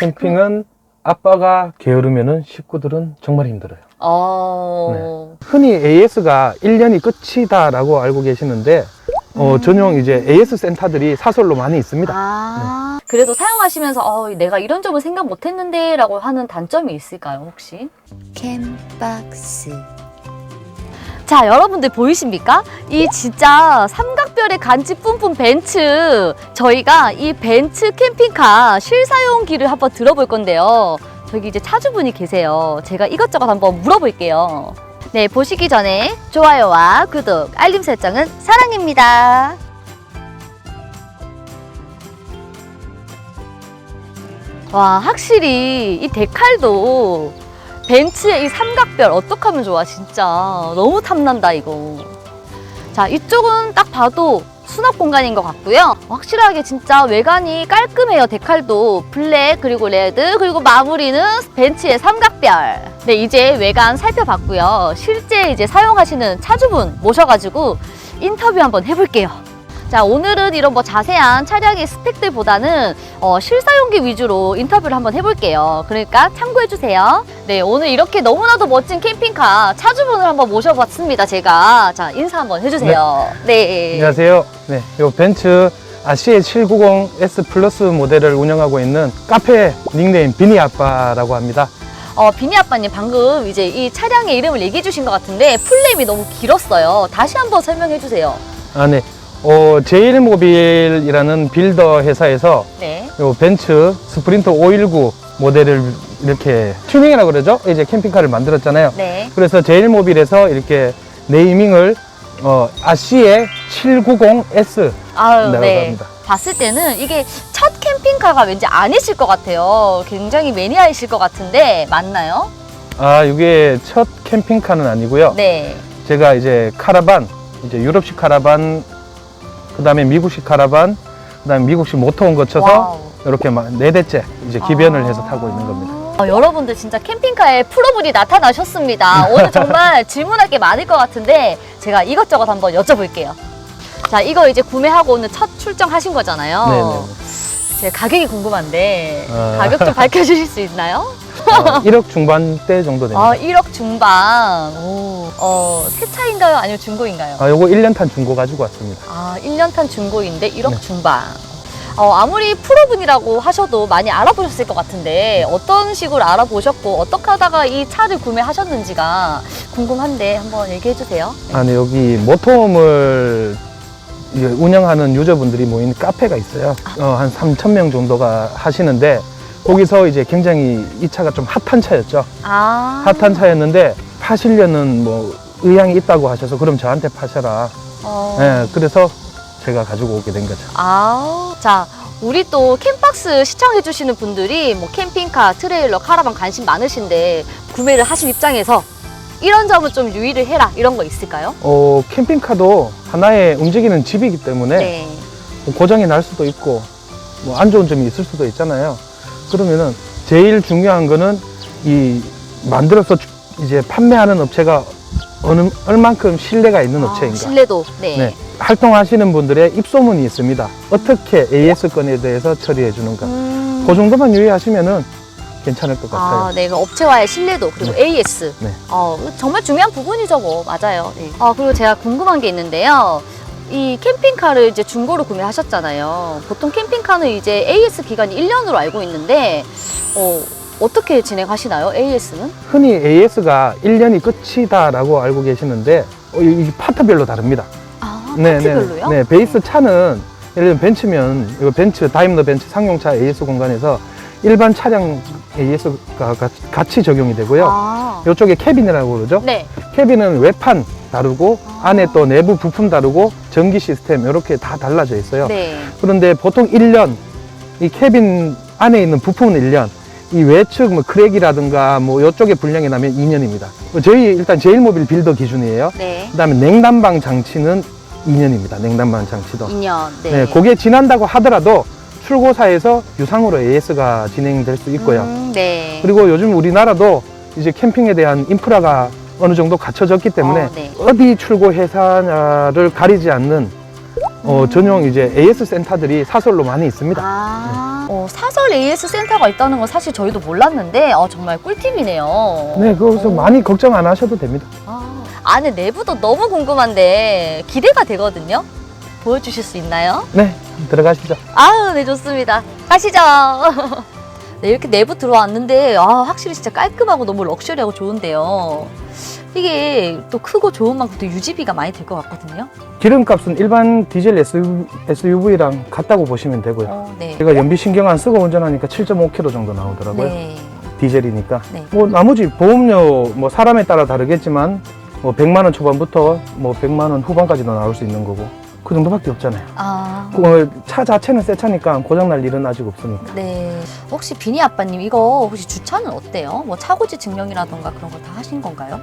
캠핑은 아빠가 게으르면은 식구들은 정말 힘들어요. 어. 흔히 AS가 1년이 끝이다라고 알고 계시는데 어, 전용 이제 AS 센터들이 사설로 많이 있습니다. 아. 그래도 사용하시면서 어, 내가 이런 점을 생각 못 했는데 라고 하는 단점이 있을까요, 혹시? 캠박스. 자, 여러분들 보이십니까? 이 진짜 삼각 별의 간지 뿜뿜 벤츠. 저희가 이 벤츠 캠핑카 실사용기를 한번 들어볼 건데요. 저기 이제 차주분이 계세요. 제가 이것저것 한번 물어볼게요. 네, 보시기 전에 좋아요와 구독, 알림 설정은 사랑입니다. 와, 확실히 이 데칼도 벤츠의 이 삼각별 어떡 하면 좋아, 진짜. 너무 탐난다, 이거. 자, 이쪽은 딱 봐도 수납 공간인 것 같고요. 확실하게 진짜 외관이 깔끔해요, 데칼도. 블랙, 그리고 레드, 그리고 마무리는 벤츠의 삼각별. 네, 이제 외관 살펴봤고요. 실제 이제 사용하시는 차주분 모셔가지고 인터뷰 한번 해볼게요. 자, 오늘은 이런 뭐 자세한 차량의 스펙들보다는 어, 실사용기 위주로 인터뷰를 한번 해볼게요. 그러니까 참고해주세요. 네, 오늘 이렇게 너무나도 멋진 캠핑카 차주분을 한번 모셔봤습니다, 제가. 자, 인사 한번 해주세요. 네. 안녕하세요. 네, 요 벤츠 RCA790S 플러스 모델을 운영하고 있는 카페 닉네임 비니 아빠라고 합니다. 어, 비니 아빠님 방금 이제 이 차량의 이름을 얘기해 주신 것 같은데 풀네임이 너무 길었어요. 다시 한번 설명해 주세요. 아, 네. 어, 제일모빌이라는 빌더 회사에서 네. 요 벤츠 스프린터 519 모델을 이렇게 튜닝이라고 그러죠? 이제 캠핑카를 만들었잖아요. 네. 그래서 제일모빌에서 이렇게 네이밍을 어, 아시의 790S 아유, 라고 네. 합니다. 봤을 때는 이게 첫 캠핑카가 왠지 아니실 것 같아요. 굉장히 매니아이실 것 같은데 맞나요? 아, 이게 첫 캠핑카는 아니고요. 네. 제가 이제 카라반, 이제 유럽식 카라반, 그 다음에 미국식 카라반, 그 다음에 미국식 모터홈 거쳐서 와우. 이렇게 막네 대째 이제 기변을 아. 해서 타고 있는 겁니다. 어, 여러분들 진짜 캠핑카에 프로분이 나타나셨습니다. 오늘 정말 질문할 게 많을 것 같은데 제가 이것저것 한번 여쭤볼게요. 자, 이거 이제 구매하고 오늘 첫 출정하신 거잖아요. 네네. 제 가격이 궁금한데 아. 가격 좀 밝혀주실 수 있나요? 어, 1억 중반대 정도 됩니다. 아, 1억 중반. 오, 어, 새 차인가요? 아니면 중고인가요? 아, 요거 1년 탄 중고 가지고 왔습니다. 아, 1년 탄 중고인데 1억 네. 중반. 어, 아무리 프로분이라고 하셔도 많이 알아보셨을 것 같은데 어떤 식으로 알아보셨고 어떻게 하다가 이 차를 구매하셨는지가 궁금한데 한번 얘기해 주세요. 네. 아, 네, 여기 모터홈을 이제 운영하는 유저분들이 모인 카페가 있어요. 어, 한 3,000명 정도가 하시는데 거기서 이제 굉장히 이 차가 좀 핫한 차였죠. 아. 핫한 차였는데 파시려는 뭐 의향이 있다고 하셔서 그럼 저한테 파셔라. 어. 예, 그래서 제가 가지고 오게 된 거죠. 아, 자, 우리 또 캠박스 시청해주시는 분들이 뭐 캠핑카, 트레일러, 카라반 관심 많으신데 구매를 하신 입장에서 이런 점은 좀 유의를 해라 이런 거 있을까요? 어, 캠핑카도 하나의 움직이는 집이기 때문에 네. 뭐 고장이 날 수도 있고 뭐 안 좋은 점이 있을 수도 있잖아요. 그러면은 제일 중요한 거는 이 만들어서 주- 이제 판매하는 업체가 어느 얼만큼 신뢰가 있는 아, 업체인가. 신뢰도. 네. 네. 활동하시는 분들의 입소문이 있습니다. 어떻게 AS 건에 대해서 처리해 주는가. 음. 그 정도만 유의하시면은 괜찮을 것 같아요. 아, 네. 그 업체와의 신뢰도 그리고 AS. 네. 어, 정말 중요한 부분이죠, 뭐. 맞아요. 네. 아, 그리고 제가 궁금한 게 있는데요. 이 캠핑카를 이제 중고로 구매하셨잖아요. 보통 캠핑카는 이제 AS 기간이 1년으로 알고 있는데, 어, 어떻게 진행하시나요, AS는? 흔히 AS가 1년이 끝이다라고 알고 계시는데 어, 이이 파트별로 다릅니다. 아, 네, 파트별로요? 네, 네. 베이스 차는 예를 들면 벤츠면 이거 벤츠 다임러 벤츠 상용차 AS 공간에서 일반 차량 AS가 같이 적용이 되고요. 아, 이쪽에 캐빈이라고 그러죠. 네. 캐빈은 외판 다르고 아. 안에 또 내부 부품 다르고 전기 시스템 이렇게 다 달라져 있어요. 네. 그런데 보통 1년 이 캐빈 안에 있는 부품은 1년 이 외측 뭐 크랙이라든가 뭐 이쪽에 불량이 나면 2년입니다. 저희 일단 제일모빌 빌더 기준이에요. 네. 그다음에 냉난방 장치는 2년입니다. 냉난방 장치도. 2년. 네. 네, 그게 지난다고 하더라도 출고사에서 유상으로 AS가 진행될 수 있고요. 음, 네. 그리고 요즘 우리나라도 이제 캠핑에 대한 인프라가 어느 정도 갖춰졌기 때문에 어, 네. 어디 출고 회사를 가리지 않는 어, 음. 전용 이제 AS 센터들이 사설로 많이 있습니다. 아, 어, 사설 AS 센터가 있다는 건 사실 저희도 몰랐는데 어, 정말 꿀팁이네요. 네, 그래서 오. 많이 걱정 안 하셔도 됩니다. 아, 안에 내부도 너무 궁금한데 기대가 되거든요. 보여주실 수 있나요? 네, 들어가시죠. 아유, 네, 좋습니다. 가시죠. 네, 이렇게 내부 들어왔는데, 아, 확실히 진짜 깔끔하고 너무 럭셔리하고 좋은데요. 이게 또 크고 좋은 만큼 또 유지비가 많이 들 것 같거든요. 기름값은 일반 디젤 SUV랑 같다고 보시면 되고요. 어, 네. 제가 연비 신경 안 쓰고 운전하니까 7.5km 정도 나오더라고요. 네. 디젤이니까. 네. 뭐 나머지 보험료 뭐 사람에 따라 다르겠지만 뭐 100만 원 초반부터 뭐 100만 원 후반까지도 나올 수 있는 거고 그 정도밖에 없잖아요. 아, 그, 어, 차 자체는 새 차니까 고장 날 일은 아직 없으니까. 네. 혹시 비니 아빠님 이거 혹시 주차는 어때요? 뭐 차고지 증명이라던가 그런 거 다 하신 건가요?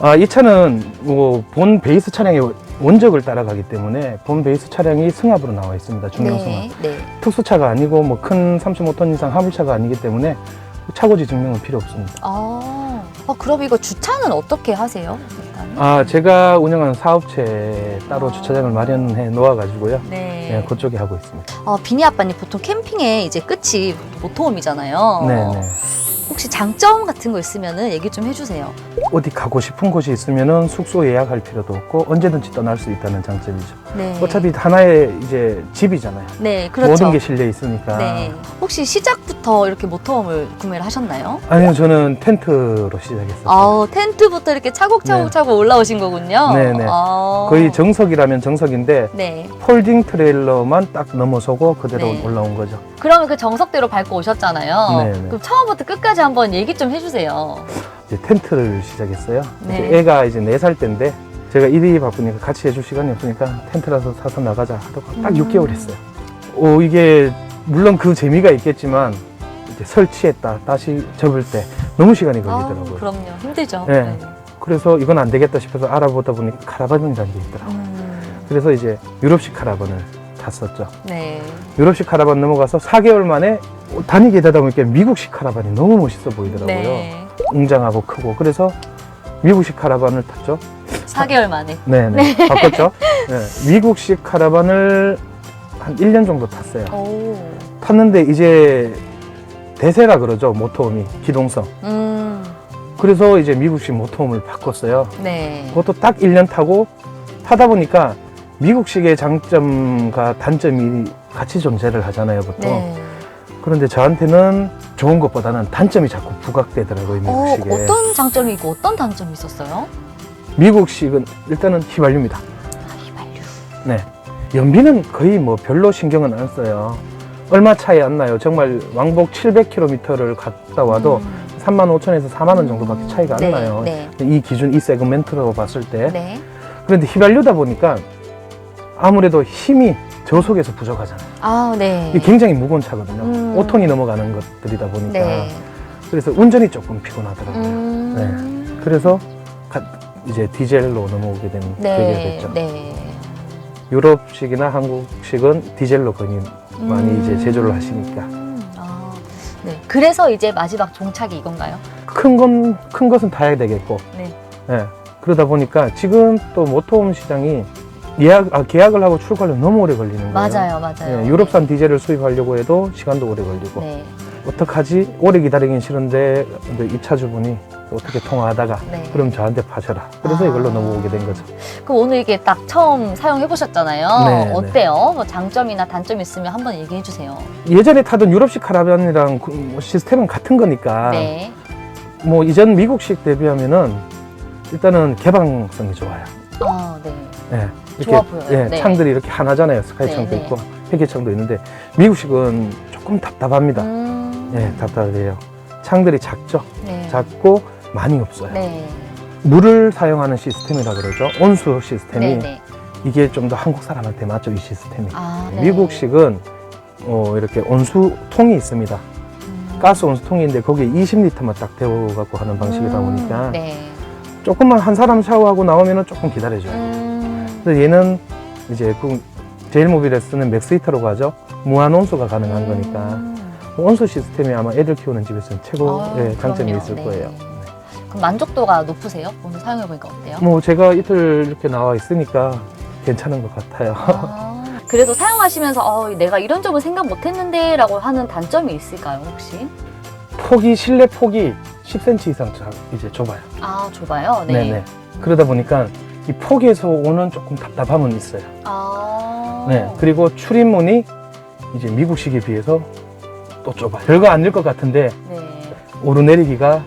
아, 이 차는 뭐 본 베이스 차량의 원적을 따라가기 때문에 본 베이스 차량이 승합으로 나와 있습니다. 중량 승합. 네. 네. 특수차가 아니고 뭐 큰 35톤 이상 화물차가 아니기 때문에 차고지 증명은 필요 없습니다. 아, 아, 그럼 이거 주차는 어떻게 하세요? 아, 제가 운영하는 사업체에 따로 아. 주차장을 마련해 놓아가지고요. 네. 네, 그쪽에 하고 있습니다. 어, 비니 아빠님 보통 캠핑의 이제 끝이 모토홈이잖아요. 네, 네. 혹시 장점 같은 거 있으면은 얘기 좀 해주세요. 어디 가고 싶은 곳이 있으면은 숙소 예약할 필요도 없고 언제든지 떠날 수 있다는 장점이죠. 네. 어차피 하나의 이제 집이잖아요. 네, 그렇죠. 모든 게 실려 있으니까. 네. 혹시 시작부터 이렇게 모토홈을 구매를 하셨나요? 아니요, 저는 텐트로 시작했어요. 아, 텐트부터 이렇게 차곡차곡 네. 차곡 올라오신 거군요. 네, 네. 아. 거의 정석이라면 정석인데 네. 폴딩 트레일러만 딱 넘어서고 그대로 네. 올라온 거죠. 그러면 그 정석대로 밟고 오셨잖아요. 네, 네. 그럼 처음부터 끝까지 한번 얘기 좀 해주세요. 이제 텐트를 시작했어요. 네. 이제 애가 이제 네 살 때인데 제가 일이 바쁘니까 같이 해줄 시간이 없으니까 텐트라서 사서 나가자 하다가 딱 음. 6개월 했어요. 오 이게 물론 그 재미가 있겠지만 이제 설치했다 다시 접을 때 너무 시간이 걸리더라고요. 아우, 그럼요. 힘들죠. 네. 그래서 이건 안 되겠다 싶어서 알아보다 보니까 카라반이라는 게 있더라고요. 음, 그래서 이제 유럽식 카라반을 탔었죠. 네. 유럽식 카라반 넘어가서 4개월 만에 다니게 되다 보니까 미국식 카라반이 너무 멋있어 보이더라고요. 네. 웅장하고 크고 그래서 미국식 카라반을 탔죠. 4개월 만에. 네 네 바꿨죠. 네, 미국식 카라반을 한 1년 정도 탔어요. 오. 탔는데 이제 대세라 그러죠 모터홈이 기동성. 음. 그래서 이제 미국식 모터홈을 바꿨어요. 네. 그것도 딱 1년 타고 타다 보니까 미국식의 장점과 단점이 같이 존재를 하잖아요 보통. 네. 그런데 저한테는 좋은 것보다는 단점이 자꾸 부각되더라고요 어, 미국식에. 어떤 장점이 있고 어떤 단점이 있었어요? 미국식은 일단은 휘발유입니다. 아, 휘발유. 네. 연비는 거의 뭐 별로 신경은 안 써요. 얼마 차이 안 나요. 정말 왕복 700km를 갔다 와도 음. 3만 5천에서 4만 원 정도밖에 차이가 안 네, 나요. 네. 이 기준, 이 세그멘트로 봤을 때. 네. 그런데 휘발유다 보니까 아무래도 힘이 저속에서 부족하잖아요. 아, 네. 이게 굉장히 무거운 차거든요. 음. 5톤이 넘어가는 것들이다 보니까. 네. 그래서 운전이 조금 피곤하더라고요. 음. 그래서 가- 이제 디젤로 넘어오게 된 계기가 네. 됐죠. 네. 유럽식이나 한국식은 디젤로 거의 많이 음. 이제 제조를 하시니까 아, 네. 그래서 이제 마지막 종착이 이건가요? 큰 건 큰 것은 타야 되겠고 네. 예. 그러다 보니까 지금 또 모터홈 시장이 예약 아, 계약을 하고 출고하려면 너무 오래 걸리는 거예요. 맞아요, 맞아요. 예, 유럽산 디젤을 수입하려고 해도 시간도 오래 걸리고 네. 어떡하지 오래 기다리긴 싫은데 근데 입차주분이 어떻게 통화하다가 네. 그럼 저한테 파셔라 그래서 아. 이걸로 넘어오게 된 거죠. 그럼 오늘 이게 딱 처음 사용해 보셨잖아요. 네, 어때요? 뭐 장점이나 단점 있으면 한번 얘기해 주세요. 예전에 타던 유럽식 카라반이랑 그- 뭐 시스템은 같은 거니까 네. 뭐 이전 미국식 대비하면은 일단은 개방성이 좋아요. 아, 네. 예. 보여요. 예, 네. 창들이 이렇게 하나잖아요. 스카이창도 네, 네. 있고 회계 창도 있는데 미국식은 조금 답답합니다. 음. 예, 답답해요. 창들이 작죠. 네. 작고 많이 없어요. 네. 물을 사용하는 시스템이라 그러죠. 온수 시스템이 네, 네. 이게 좀 더 한국 사람한테 맞죠, 이 시스템이. 아, 네. 미국식은 어, 이렇게 온수통이 있습니다. 음. 가스 온수통인데 거기에 20리터만 딱 데워 갖고 하는 방식이다 음, 보니까 네. 조금만 한 사람 샤워하고 나오면은 조금 기다려줘요. 음. 그래서 얘는 이제 그 제일모빌에 쓰는 맥스 히터라고 하죠. 무한 온수가 가능한 거니까 음. 온수 시스템이 아마 애들 키우는 집에서는 최고 아, 예, 장점이 그럼요. 있을 네. 거예요. 그럼 만족도가 높으세요? 오늘 사용해 보니까 어때요? 뭐 제가 이틀 이렇게 나와 있으니까 괜찮은 것 같아요. 아, 그래도 사용하시면서 어, 내가 이런 점을 생각 못했는데 라고 하는 단점이 있을까요 혹시? 폭이 실내 폭이 10cm 이상 자- 이제 좁아요. 아 좁아요? 네. 네 그러다 보니까 이 폭에서 오는 조금 답답함은 있어요. 아. 네. 그리고 출입문이 이제 미국식에 비해서 또 좁아 요. 별거 아닐 것 같은데 네. 오르내리기가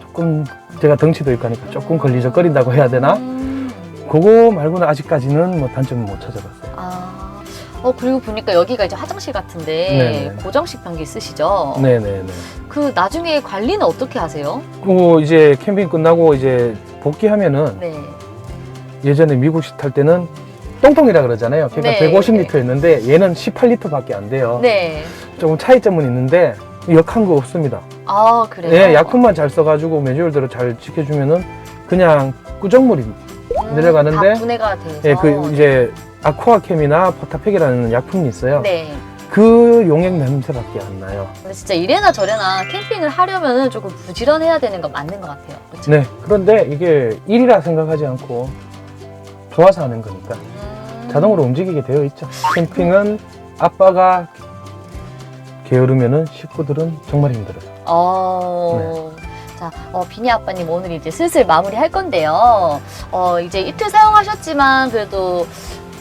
조금 제가 덩치도 있고 하니까 조금 걸리적거린다고 해야 되나? 음. 그거 말고는 아직까지는 뭐 단점은 못 찾아봤어요. 아. 어 그리고 보니까 여기가 이제 화장실 같은데 네네. 고정식 변기 쓰시죠? 네네네. 그 나중에 관리는 어떻게 하세요? 그리고 이제 캠핑 끝나고 이제 복귀하면은 네. 예전에 미국식 탈 때는 똥통이라 그러잖아요. 그러니까 네. 150리터였는데 얘는 18리터밖에 안 돼요. 네. 조금 차이점은 있는데 역한 거 없습니다. 아 그래요? 예, 약품만 잘 써가지고 매뉴얼대로 잘 지켜주면은 그냥 꾸정물이 음, 내려가는데, 다 분해가 돼서. 예, 그 이제 아쿠아캠이나 포타팩이라는 약품이 있어요. 네. 그 용액 냄새밖에 안 나요. 근데 진짜 이래나 저래나 캠핑을 하려면은 조금 부지런해야 되는 건 맞는 것 같아요. 그렇죠? 네, 그런데 이게 일이라 생각하지 않고 좋아서 하는 거니까 음. 자동으로 움직이게 되어 있죠. 캠핑은 아빠가 게으르면은 식구들은 정말 힘들어요. 어. 네. 자, 어, 비니 아빠님 오늘 이제 슬슬 마무리 할 건데요. 어, 이제 이틀 사용하셨지만 그래도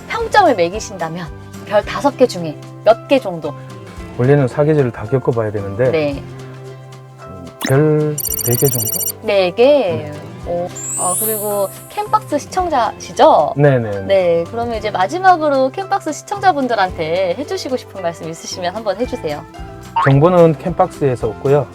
평점을 매기신다면 별 다섯 개 중에 몇 개 정도? 원래는 사계절을 다 겪어봐야 되는데 네. 별 4개 정도? 네 개. 어, 어, 그리고 캠박스 시청자시죠? 네네. 네, 그러면 이제 마지막으로 캠박스 시청자분들한테 해주시고 싶은 말씀 있으시면 한번 해주세요. 정보는 캠박스에서 없고요.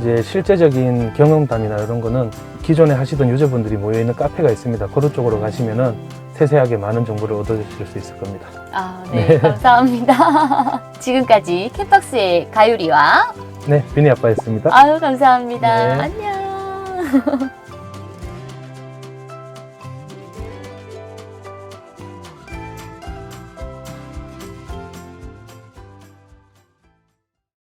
이제 실제적인 경험담이나 이런 거는 기존에 하시던 유저분들이 모여있는 카페가 있습니다. 그런 쪽으로 가시면은 세세하게 많은 정보를 얻으실 수 있을 겁니다. 아, 네, 감사합니다. 지금까지 캠박스의 가유리와 네, 비니 아빠였습니다. 아유, 감사합니다. 네. 안녕.